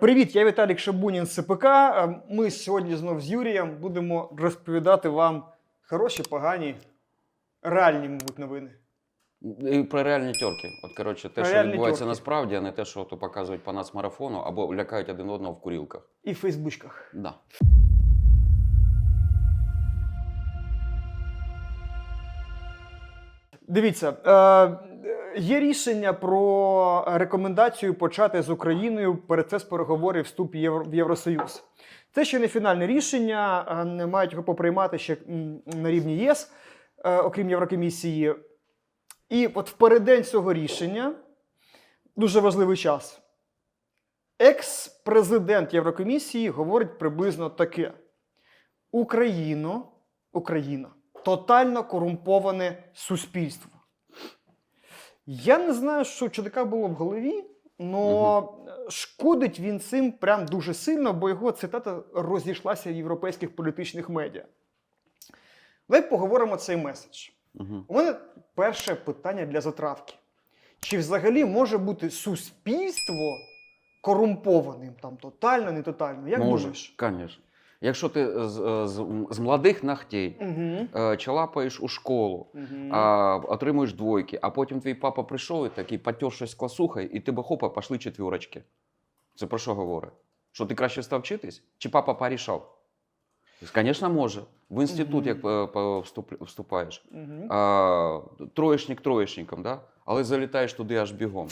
Привіт, я Віталік Шабунін з СПК. Е, Ми сьогодні знов з Юрієм будемо розповідати вам хороші, погані, реальні, мабуть, новини. І про реальні терки. От коротше, те, Про що реальні відбувається тьорки. насправді, а не те, що то показують по нацмарафону або лякають один одного в курілках. І в Фейсбучках. Да. Дивіться, е, є рішення про рекомендацію почати з Україною процес переговорів вступ в Євросоюз. Це ще не фінальне рішення, не мають його поприймати ще на рівні ЄС, е, окрім Єврокомісії. І от в переддень цього рішення дуже важливий час. Екс-президент Єврокомісії говорить приблизно таке: Україно, Україна тотально корумповане суспільство. Я не знаю, що у чоловіка було в голові, але шкодить він цим прям дуже сильно, бо його цитата розійшлася в європейських політичних медіа. Давай поговоримо цей меседж. Угу. У мене перше питання для затравки. Чи взагалі може бути суспільство корумпованим там тотально, не тотально? Як Може, думаєш? звісно. Якщо ти з, з, з молодих ногтей Угу. е, чалапаєш у школу, а, отримуєш двойки, а потім твій папа прийшов і такий потер щось класухай, і тебе хопа, пішли четвірочки. Це про що говорить? Що ти краще став вчитись? Чи папа порішав? Звісно, може. В інститут, як е, вступ- вступаєш, Угу. а, троєчник троєчником, да? але залітаєш туди аж бігом.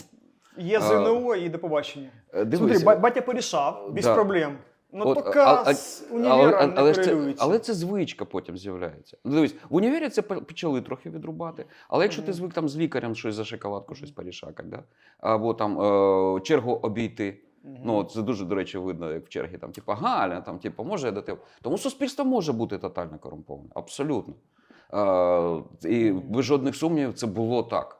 Є ЗНО і до побачення. Е, Смотри, батя порішав, без Да. проблем. Ну, От, поки а- а- але, універа але, не ж це, але це звичка потім з'являється. Ну, Дивись, в універі це почали трохи відрубати. Але якщо ти звик там з лікарем щось за шоколадку, щось порішакати, да? або там е, чергу обійти. Ну, це дуже, до речі, видно, як в чергі там, типа, Галя, там, типа, може я до тебе. Тому суспільство може бути тотально корумповане. Абсолютно. Е, і без жодних сумнівів це було так.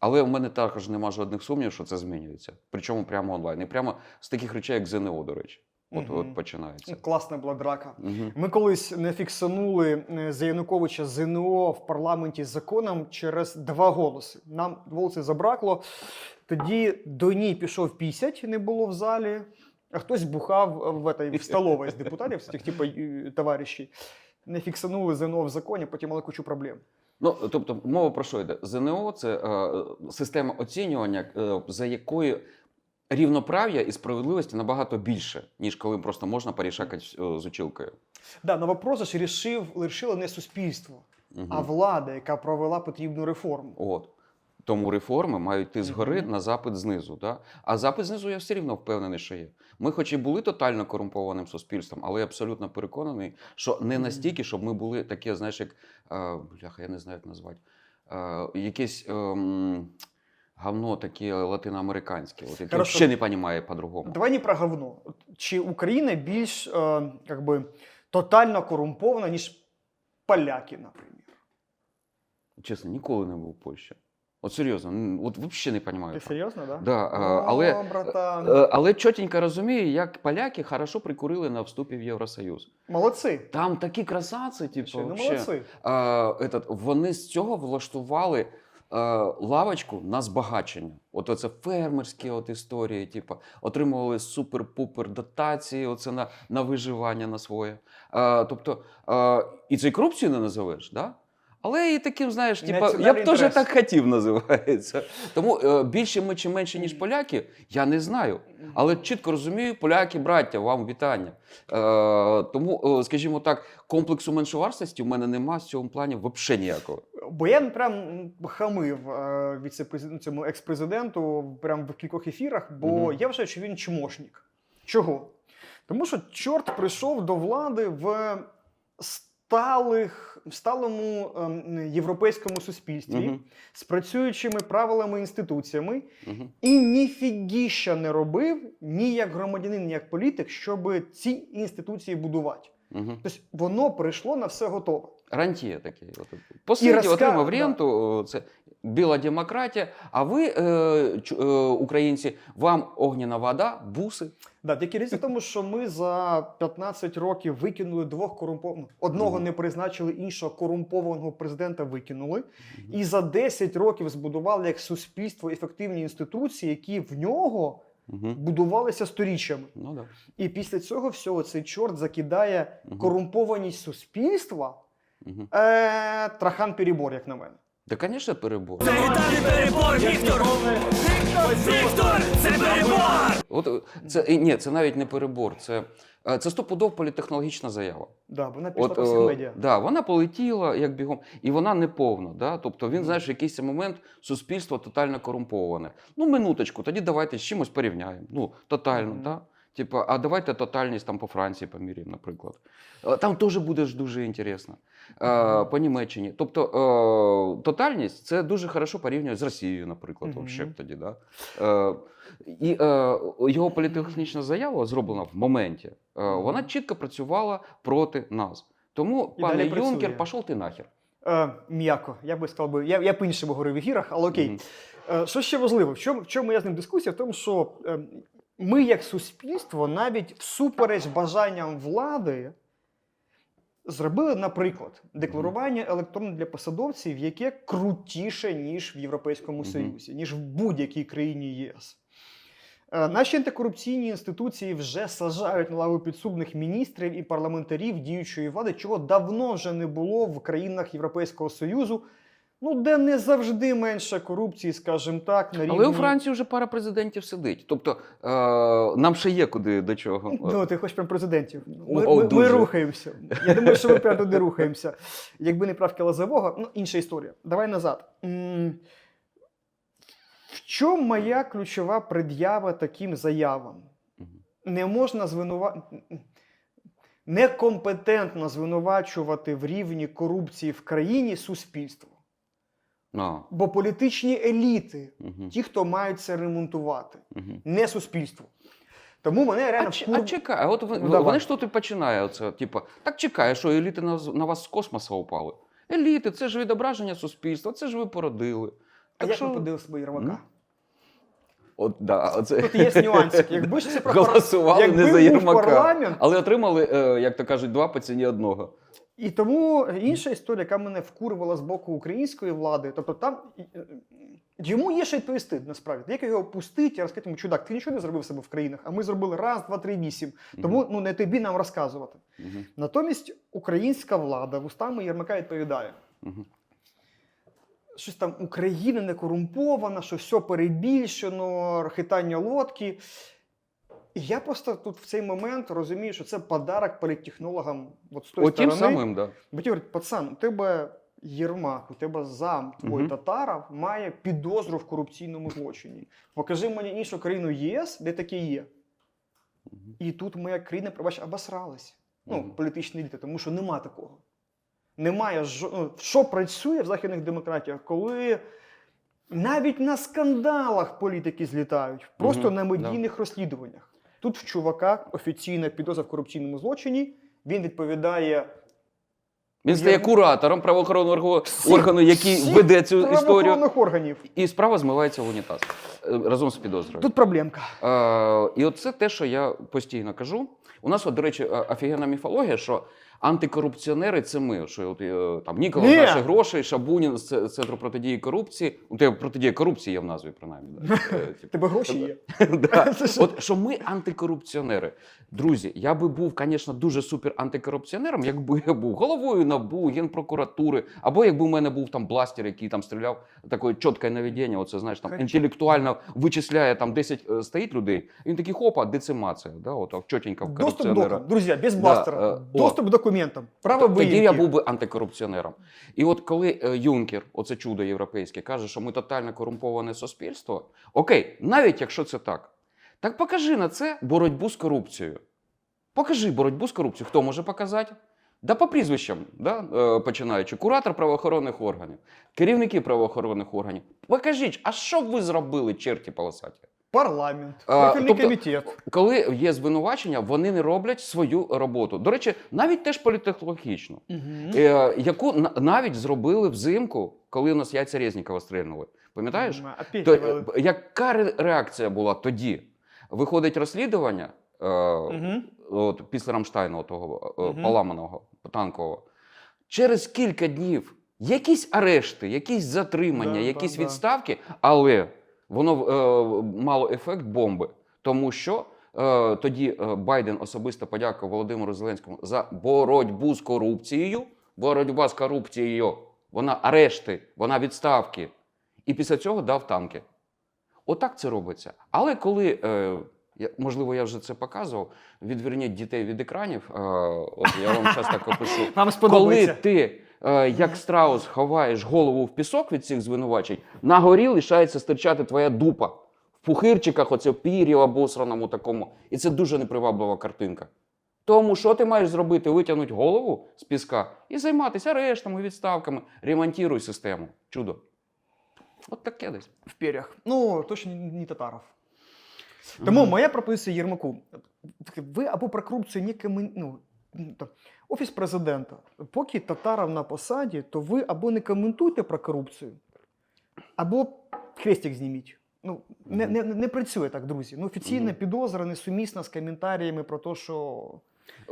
Але в мене також нема жодних сумнівів, що це змінюється. Причому прямо онлайн. І прямо з таких речей, як ЗНО, до речі. От, Мгм. от починається. Класна була драка. Угу. Ми колись не фіксанули е, за Януковича ЗНО в парламенті законом через два голоси. Нам голоси забракло. Тоді до ній пішов 50, не було в залі, а хтось бухав в, этой, в столовій з депутатів, з тих типу товаришів. Не фіксанули ЗНО в законі, потім мали кучу проблем. Ну, тобто, мова про що йде? ЗНО це е, система оцінювання, е, за якою рівноправ'я і справедливості набагато більше, ніж коли просто можна порішакати е, з училкою. Да, на вопрос ж рішив, рішило не суспільство, Мгм. а влада, яка провела потрібну реформу. От. Тому реформи мають йти згори Мгм. на запит знизу. Да? А запит знизу я все рівно впевнений, що є. Ми, хоч і були тотально корумпованим суспільством, але я абсолютно переконаний, що не настільки, щоб ми були таке, знаєш, як е, бляха, я не знаю, як назвати. Е, якесь ем, говно таке латиноамериканське, от, яке Хорошо. не розуміє по-другому. Давай не про говно. Чи Україна більш е, как би, тотально корумпована, ніж поляки, наприклад? Чесно, ніколи не був у Польщі. От серйозно, н- от взагалі не розумію. Ти серйозно, да? Да, е, але, братан. е, але чотенько розумію, як поляки хорошо прикурили на вступі в Євросоюз. Молодці. Там такі красавці, типу, ну, вообще. молодці. А, этот, вони з цього влаштували е, лавочку на збагачення. От оце фермерські от історії, типу, отримували супер-пупер дотації оце на, на виживання на своє. Е, тобто, е, і це корупцію не називеш, да? Але і таким, знаєш, типу, я б теж так хотів називається. Тому е, більше ми чи менше, ніж поляки, я не знаю. Але чітко розумію, поляки, браття, вам вітання. Е, тому, е, скажімо так, комплексу меншовартості в мене нема в цьому плані взагалі ніякого. Бо я прям хамив е, цьому екс-президенту прям в кількох ефірах, бо Мгм. я вважаю, що він чмошник. Чого? Тому що чорт прийшов до влади в сталих, в сталому ем, європейському суспільстві Мгм. з працюючими правилами інституціями Мгм. і ніфігіща не робив ні як громадянин, ні як політик, щоб ці інституції будувати. Мгм. Тобто воно прийшло на все готове. Рантіє такий. От. Посиді, розка- отримав ренту, о, це біла демократія. А ви, е, е, українці, вам огняна вода, буси. Да, тільки різниця в тому, що ми за 15 років викинули двох корумпованих. Одного Мгм. не призначили, іншого корумпованого президента викинули. І за 10 років збудували як суспільство ефективні інституції, які в нього Угу. будувалися сторіччями. Ну, да. І після цього всього цей чорт закидає угу. корумпованість суспільства. Угу. Е, трахан перебор, як на мене. Та, звісно, перебор. Це вітальний перебор, Віктор! Віктор! Це перебор! От е, це і ні, це навіть не перебор. Це, е, це стопудов політехнологічна заява. Да, вона пішла От, по е, медіа. да, вона полетіла як бігом, і вона не повна. Да? Тобто він, знаєш, в якийсь момент суспільство тотально корумповане. Ну, минуточку, тоді давайте з чимось порівняємо. Ну, тотально, Мгм. да? Типа, а давайте тотальність там по Франції поміряємо, наприклад. Там теж буде ж дуже інтересно. Е, по Німеччині. Тобто е, тотальність це дуже хорошо порівнює з Росією, наприклад, Мгм. вообще б тоді. Да? Е, і е, його політехнічна заява, зроблена в моменті, е, вона чітко працювала проти нас. Тому, І пане далі працює. Юнкер, пішов ти нахер. Е, м'яко, я би сказав, би, я, я по-іншому говорив в ефірах, але окей. Мгм. Е, Що ще важливо? В чому, в чому я з ним дискусія? В тому, що е, ми, як суспільство, навіть всупереч бажанням влади, зробили, наприклад, декларування електронне для посадовців, яке крутіше, ніж в Європейському Союзі, ніж в будь-якій країні ЄС. Е, Наші антикорупційні інституції вже сажають на лаву підсудних міністрів і парламентарів діючої влади, чого давно вже не було в країнах Європейського Союзу, ну де не завжди менше корупції, скажімо так, на рівні. Але у Франції вже пара президентів сидить. Тобто е, нам ще є куди до чого. Ну, ти хочеш прям президентів. Ми, О, ми, ми рухаємося. Я думаю, що ми прямо туди рухаємося. Якби не правки Лазового, ну інша історія. Давай назад. В чому моя ключова пред'ява таким заявам? Не можна звинувати. Некомпетентно звинувачувати в рівні корупції в країні суспільство. А, Бо політичні еліти, угу, ті, хто мають це ремонтувати, угу. не суспільство. Тому мене реально А, вкур- а чекай, а от ви- Ну, вони ж тут і починає оце, типу, так чекає, що еліти на, на вас з космоса упали. Еліти, це ж відображення суспільства, це ж ви породили. А Так як що- ви подивилися свої Єрмака? От, да, оце... Тут є нюансик. Якби ж це про Голосували якби не за був Єрмака, парламент, але отримали, е, як то кажуть, два по ціні одного. І тому інша історія, яка мене вкурвала з боку української влади, тобто там е, йому є що відповісти насправді. Як його пустити і розказати йому, чудак, ти нічого не зробив себе в країнах, а ми зробили раз, два, три, вісім. Тому ну не тобі нам розказувати. Мгм, Натомість українська влада вустами Єрмака відповідає. мгм. щось там Україна не корумпована, що все перебільшено, хитання лодки. І я просто тут в цей момент розумію, що це подарок політтехнологам от з тої От тим сторони. самим, да. Бо ті говорять, пацан, у тебе Єрмак, у тебе зам, твій Мгм. татаров має підозру в корупційному злочині. Покажи мені іншу країну ЄС, де таке є. Мгм. І тут моя країна, пробач, обосралась. Ну, Мгм. політичні еліти, тому що нема такого. Немає жо... ну, що працює в західних демократіях, коли навіть на скандалах політики злітають, просто Мгм, на медійних розслідуваннях. Тут в чувака офіційна підозра в корупційному злочині. Він відповідає Він стає куратором правоохоронного орг- органу, який всі веде цю історію, органів. і справа змивається в унітаз е, разом з підозрою. Тут проблемка. А, і оце те, що я постійно кажу. У нас, от, до речі, е, офігенна міфологія, що антикорупціонери це ми. Що от, е, там Нікола Ні. наші гроші, Шабунін з Центру протидії корупції. У тебе протидія корупції є в назві, принаймні. Да. Е, типу. тебе гроші є. От що ми антикорупціонери. Друзі, я би був, звісно, дуже супер антикорупціонером, якби я був головою НАБУ, генпрокуратури, або якби у мене був там бластер, який там стріляв таке чітке наведення, оце знаєш, там інтелектуально вичисляє там 10 е, стоїть людей. Він такий хопа, децимація. Да, от, так, чотенько в Доступ до Друзі, без бластера. Доступ к документам. Право Тоді виїмки. я був би антикорупціонером. І от коли е, Юнкер, оце чудо європейське, каже, що ми тотально корумповане суспільство, окей, навіть якщо це так, так покажи на це боротьбу з корупцією. Покажи боротьбу з корупцією. Хто може показати? Да по прізвищам, да, е, починаючи, куратор правоохоронних органів, керівники правоохоронних органів. Покажіть, а що б ви зробили, черті полосаті? Парламент, профільний тобто- комітет. Коли є звинувачення, вони не роблять свою роботу. До речі, навіть теж політехнологічно. Е, яку навіть зробили взимку, коли у нас яйця Резнікова стрельнули. Пам'ятаєш? То, е, яка реакція була тоді? Виходить розслідування е, Мгм. от, після Рамштайну, того е, Мгм. поламаного танкового. Через кілька днів якісь арешти, якісь затримання, Да, якісь да. відставки, але воно е, мало ефект бомби. Тому що е, тоді е, Байден особисто подякував Володимиру Зеленському за боротьбу з корупцією. Боротьба з корупцією, вона арешти, вона відставки. І після цього дав танки. Отак це робиться. Але коли, е, я- можливо, я вже це показував, відверніть дітей від екранів, е, от я вам зараз так опишу. Вам Коли сподобається. ти, е, як страус, ховаєш голову в пісок від цих звинувачень, на горі лишається стирчати твоя дупа в пухирчиках, оце в пір'ї обосраному такому. І це дуже неприваблива картинка. Тому що ти маєш зробити? Витягнути голову з піска і займатися арештами, відставками, ремонтуй систему. Чудо. От таке десь. в перьях. Ну, точно не, не татаров. Тому моя пропозиція Єрмаку. Ви або про корупцію не комен... ну, Офіс президента. Поки татаров на посаді, то ви або не коментуйте про корупцію, або хрестик зніміть. Ну, не, не, не працює так, друзі. Ну, офіційна підозра несумісна з коментарями про те, що.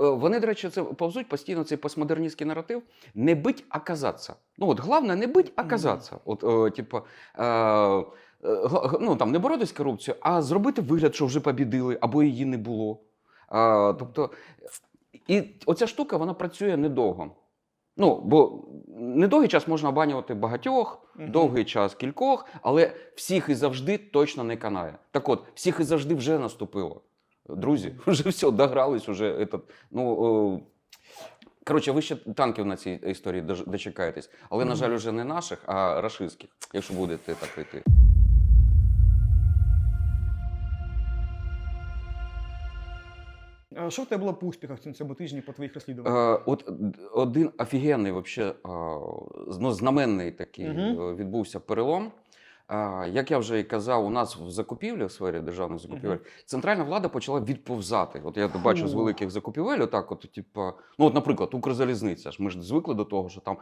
Е, Вони, до речі, це повзуть постійно цей постмодерністський наратив. Не бить, а казатися. Ну, от головне, не бить, а Мгм. казатися. От, е, типу, е, е, ну, там, не боротися з корупцією, а зробити вигляд, що вже побідили, або її не було. Е, тобто, і оця штука вона працює недовго. Ну, бо недовгий час можна обманювати багатьох, Мгм. довгий час кількох, але всіх і завжди точно не канає. Так от, всіх і завжди вже наступило. Друзі, вже все, догрались, уже этот, ну. О, Коротше, ви ще танків на цій історії дочекаєтесь. Але, на жаль, уже не наших, а рашистських, якщо будете так йти. Що в тебе було по успіхах на цьому тижні по твоїх розслідуваннях? Е, от один офігенний, вообще, е, ну, знаменний такий е, відбувся перелом. Як я вже і казав, у нас в закупівлі, в сфері державних закупівель, центральна влада почала відповзати. От я бачу з великих закупівель, отак, от, типу, ну, от, наприклад, Укрзалізниця. Ми ж звикли до того, що там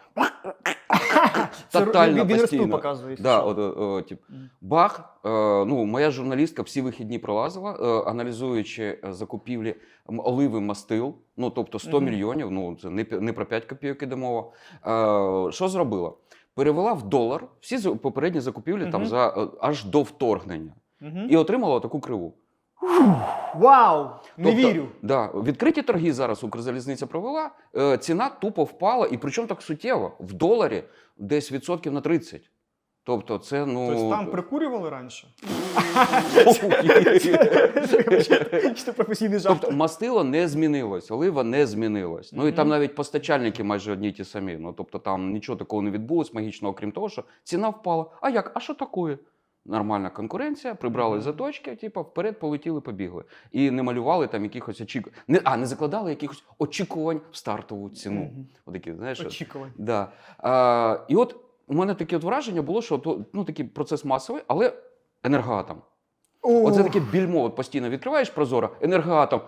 тотально постійно. показує. Да, от, о, тип, бах. Е, ну, моя журналістка всі вихідні пролазила, е, аналізуючи е, закупівлі оливи мастил, ну тобто 100 Мгм. мільйонів, ну це не, пі- не про 5 копійок іде мова. Е, що зробила? Перевела в долар всі попередні закупівлі там Мгм. за е, аж до вторгнення Мгм. і отримала таку криву. Вау! Не Тобто, вірю. Да, відкриті торги зараз Укрзалізниця провела. Е, ціна тупо впала, і причому так суттєво. В доларі десь відсотків на 30. Тобто, це ну. Тобто там прикурювали раніше? Чи професійний жарт? Тобто мастило не змінилось, олива не змінилась. Ну і там навіть постачальники майже одні й ті самі. Ну тобто там нічого такого не відбулось магічного, окрім того, що ціна впала. А як? А що таке? Нормальна конкуренція, прибрали заточки, типу, вперед полетіли, побігли. І не малювали там якихось очікувань. Не, а, не закладали якихось очікувань в стартову ціну. Мгм. Отакі, знаєш, Очікувань. Да. А, і от у мене таке от враження було, що то, ну, такий процес масовий, але енергоатом. Оце таке більмо, от постійно відкриваєш прозоро, енергоатом,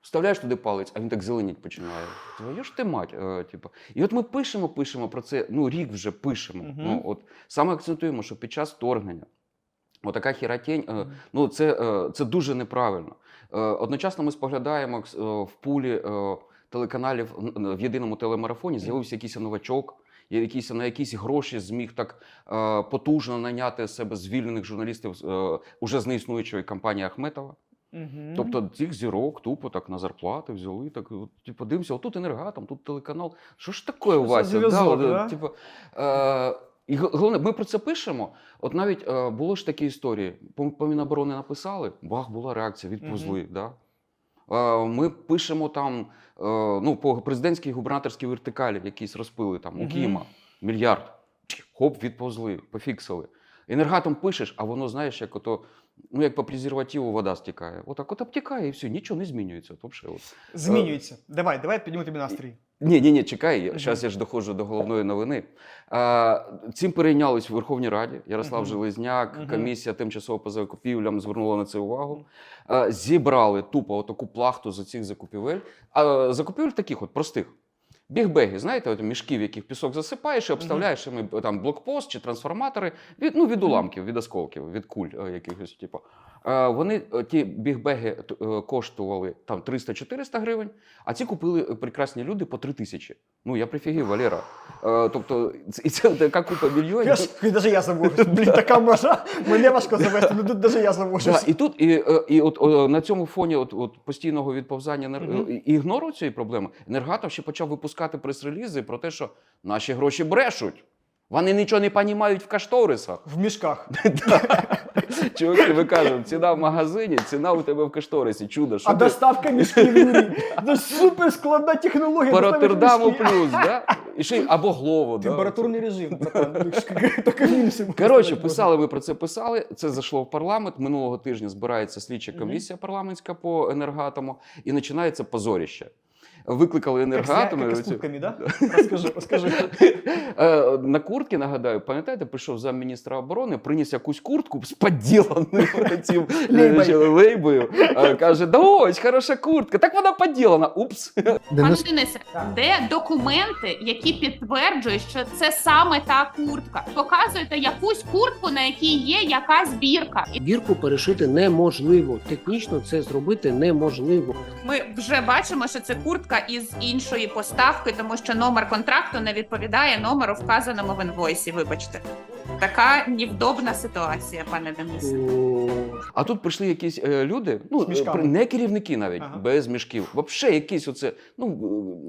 вставляєш туди палець, а він так зеленіть починає. Твою ж ти мать. Е, типу. І от ми пишемо, пишемо про це, ну рік вже пишемо. Мгм. Ну, от, саме акцентуємо, що під час вторгнення. Отака хіротень, е, ну це, е, це дуже неправильно. Е, Одночасно ми споглядаємо е, в пулі е, телеканалів в єдиному телемарафоні, з'явився якийсь новачок, якийсь на якісь гроші зміг так е, потужно наняти себе звільнених журналістів е, уже з неіснуючої компанії Ахметова. Мгм. Тобто цих зірок тупо так на зарплати взяли. Так, от, типу, дивимося, отут енергатом, тут телеканал. Що ж таке у вас? от, да? типу, е, і головне, ми про це пишемо. От навіть е, було ж такі історії. По, по Міноборони написали, бах, була реакція, відповзли. Да? Е, ми пишемо там е, ну, по президентській губернаторській вертикалі якісь розпили там у Кіма, мільярд. Хоп, відповзли, пофіксили. Енергатом пишеш, а воно, знаєш, як ото, ну як по презервативу вода стікає. Отак от обтікає і все, нічого не змінюється. От, вообще, от. Змінюється. Давай, давай підніму тобі настрій. Ні, ні, ні, чекай, зараз я ж доходжу до головної новини. А, цим перейнялись в Верховній Раді. Ярослав Мгм. Железняк, Мгм. комісія тимчасово по закупівлям звернула на це увагу. А, зібрали тупо таку плахту з цих закупівель. А, закупівель таких от простих. Бігбеги, знаєте, от мішки, в яких пісок засипаєш і обставляєш їми там блокпост чи трансформатори від, ну, від уламків, від осколків, від куль е, якихось. Типу. Е, Вони е, ті бігбеги коштували там 300-400 гривень, а ці купили прекрасні люди по 3 тисячі. Ну, я прифігів, Валера. Е, тобто, і це така купа мільйонів. Я навіть я завожусь. Блін, така межа. Мене важко завести, ну тут навіть я Да, і тут, і, е, і от о, на цьому фоні от, от постійного відповзання енер... Ігнору цієї проблеми, Енергатов ще почав випускати прес-релізи про те, що наші гроші брешуть. Вони нічого не розуміють в кашторисах. В мішках. Чуваки, ви кажемо, ціна в магазині, ціна у тебе в кашторисі. Чудо, що А ти доставка мішків. Це супер складна технологія. по Роттердаму плюс, да? І ще або Глово. Да? Температурний режим, братан. Коротше, писали ми про це писали. Це зайшло в парламент. Минулого тижня збирається слідча комісія парламентська по енергатому, і починається позоріще. Викликали з, як з оці- куртками, да? Розкажи, розкажи. Е, На куртки, нагадаю, пам'ятаєте, прийшов замміністра оборони, приніс якусь куртку з поділеною цим Лейбою. лейбою. Е, Каже, да ось, хороша куртка. Так вона поділена. Упс. Пане Денисе, де документи, які підтверджують, що це саме та куртка? Показуєте якусь куртку, на якій є якась бірка. Бірку перешити неможливо. Технічно це зробити неможливо. Ми вже бачимо, що це куртка із іншої поставки, тому що номер контракту не відповідає номеру, вказаному в інвойсі. Вибачте, така невдобна ситуація, пане Денисе. А тут прийшли якісь е, люди, ну мішками. не керівники навіть, Ага. без мішків. Взагалі якісь оце, ну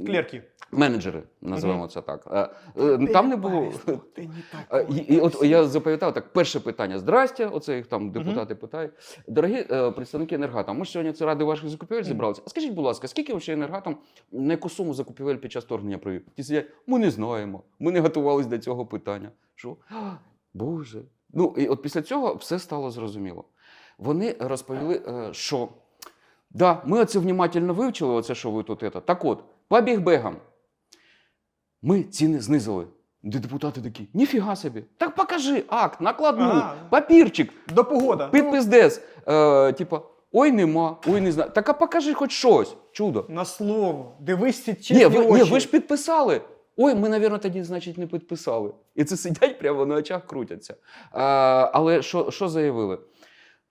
е, клерки. Менеджери, називаємо це так. Е, е, Там не було. Е. І, от я запам'ятав так: перше питання: здрастя, оце їх там депутати питають. Дорогі представники енергатом, ми ж сьогодні це ради ваших закупівель зібралися. А скажіть, будь ласка, скільки взагалі енергатом на яку суму закупівель під час вторгнення провів? Ті сидять, ми не знаємо, ми не готувалися до цього питання. Що? Боже. Ну і от після цього все стало зрозуміло. Вони розповіли, що да, ми оце внимательно вивчили, оце, що ви тут. Это. Так от, по бігбегам ми ціни знизили. Де депутати такі, ніфіга собі. Так покажи акт, накладну, Ага. папірчик, До погода. підпис дес. Е, типа, ой, нема, ой, не знаю. Так а покажи хоч щось. Чудо. На слово. Дивись ці чесні Ні, ви, очі. ні, ви ж підписали. Ой, ми, навірно, тоді, значить, не підписали. І це сидять прямо на очах крутяться. А, але що, що заявили?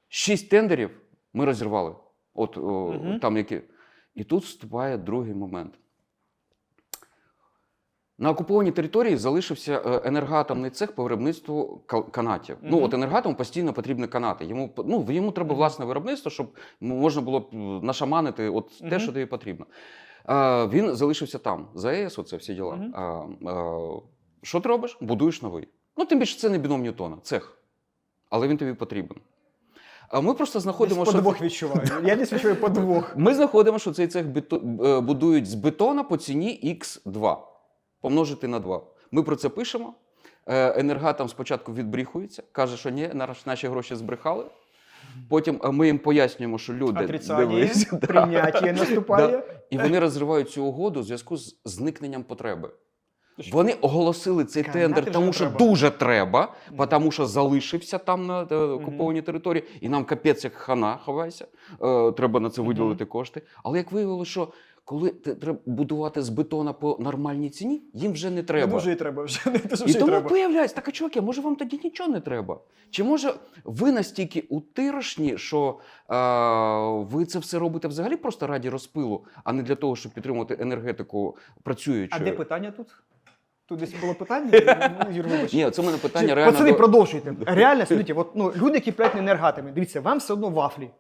Шість тендерів ми розірвали. От о, Мгм. там які. І тут вступає другий момент. На окупованій території залишився е, енергоатомний цех по виробництву канатів. Ну, от енергоатому постійно потрібні канати. Йому, ну, йому треба власне виробництво, щоб можна було нашаманити от те, Мгм. що тобі потрібно. А, він залишився там, за ЕС, оце всі діла. Мгм. А, а, що ти робиш? Будуєш новий. Ну, тим більше це не біном Ньютона, цех. Але він тобі потрібен. А ми просто знаходимо, що подвох відчуваю. Я десь відчуваю подвох. ми знаходимо, що цей цех е, будують з бетона по ціні Х2. Помножити на 2. Ми про це пишемо. Е, Енергатом спочатку відбріхується, каже, що ні, наші гроші збрехали. Потім е, ми їм пояснюємо, що люди дивись, прийняття наступає. і вони розривають цю угоду в зв'язку з зникненням потреби. Вони оголосили цей Канати тендер, тому що треба. дуже треба, Мгм. тому що залишився там на е, окупованій території, і нам капець як хана ховайся. Е, треба на це виділити кошти. Але як виявилося, що коли треба будувати з бетона по нормальній ціні, їм вже не Не треба. дуже і треба вже. Не дуже І тому треба. появляється, так а чуваки, може вам тоді нічого не треба? Чи може ви настільки утирашні, що а, ви це все робите взагалі просто раді розпилу, а не для того, щоб підтримувати енергетику працюючою? А де питання тут? Тут десь було питання? Ну, Юр, вибач. Ні, це в мене питання Чи- реально. Пацани, до- продовжуйте. Реально, смотрите, от, ну, люди, які плять енергатами, дивіться, вам все одно вафлі.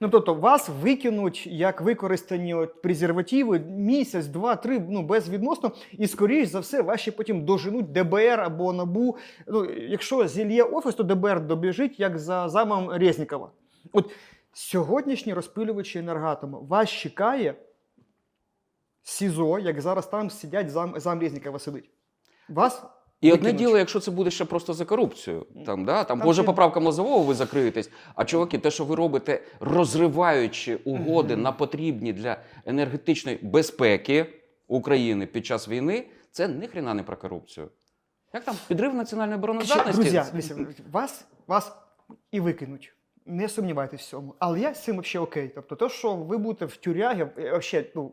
Ну, тобто, вас викинуть як використані от, презервативи місяць, два, три, ну, безвідносно, і, скоріш за все, ваші потім доженуть ДБР або НАБУ. Ну, якщо зільє офіс, то ДБР добіжить, як за замом Резнікова. От сьогоднішні розпилювачі енергатому вас чекає СІЗО, як зараз там сидять зам, зам Резнікова сидить. Вас І одне викинуть. діло, якщо це буде ще просто за корупцію. Там, да? там, Там може, ще- поправкам Лозового ви закриєтесь. А чуваки, те, що ви робите, розриваючи угоди Мгм. на потрібні для енергетичної безпеки України під час війни, це ніхрена не про корупцію. Як там підрив національної обороноздатності? Друзі, вас, вас і викинуть. Не сумнівайтесь в цьому. Але я з цим взагалі окей. Тобто, те, що ви будете в тюрягі, взагалі, ну,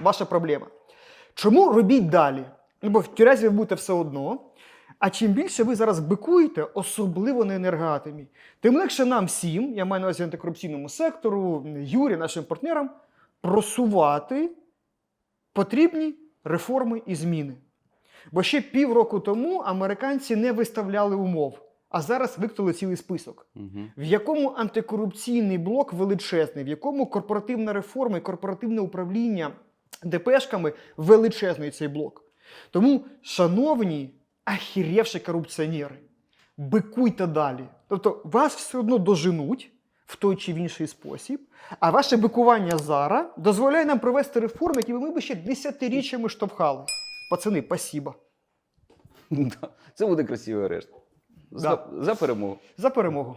ваша проблема. Чому робіть далі? Бо в тюрязі ви будете все одно. А чим більше ви зараз бикуєте, особливо на енергоатомі, тим легше нам всім, я маю на увазі антикорупційному сектору, Юрі, нашим партнерам, просувати потрібні реформи і зміни. Бо ще півроку тому американці не виставляли умов, а зараз виклали цілий список, Мгм. в якому антикорупційний блок величезний, в якому корпоративна реформа і корпоративне управління ДПшками величезний цей блок. Тому, шановні ахірєвші корупціонери, бикуйте далі. Тобто вас все одно доженуть в той чи в інший спосіб, а ваше бикування зараз дозволяє нам провести реформи, які ми би ще десятиріччями штовхали. Пацани, спасіба. Це буде красивий арешт. За, Да. за перемогу. За перемогу.